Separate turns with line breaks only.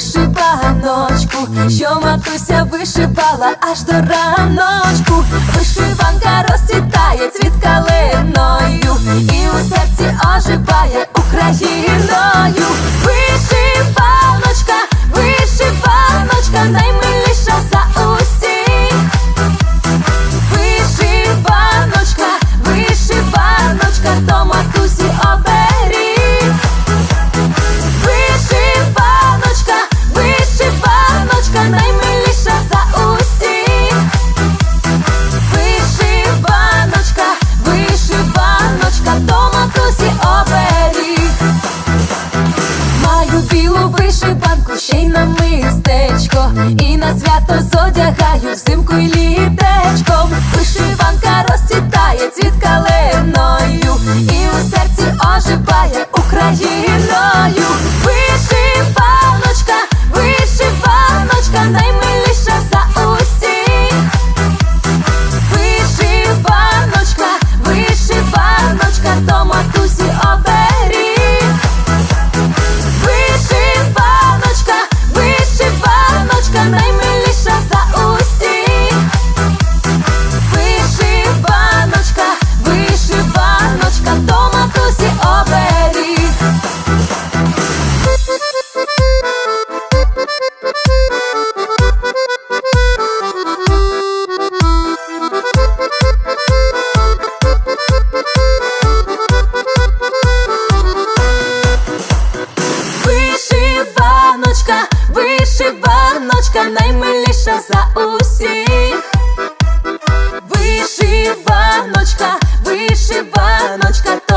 вишибаночку, що матуся вишибала аж до ранок. Дівчиночка наймиліша за усіх, вишиваночка, вишиваночка.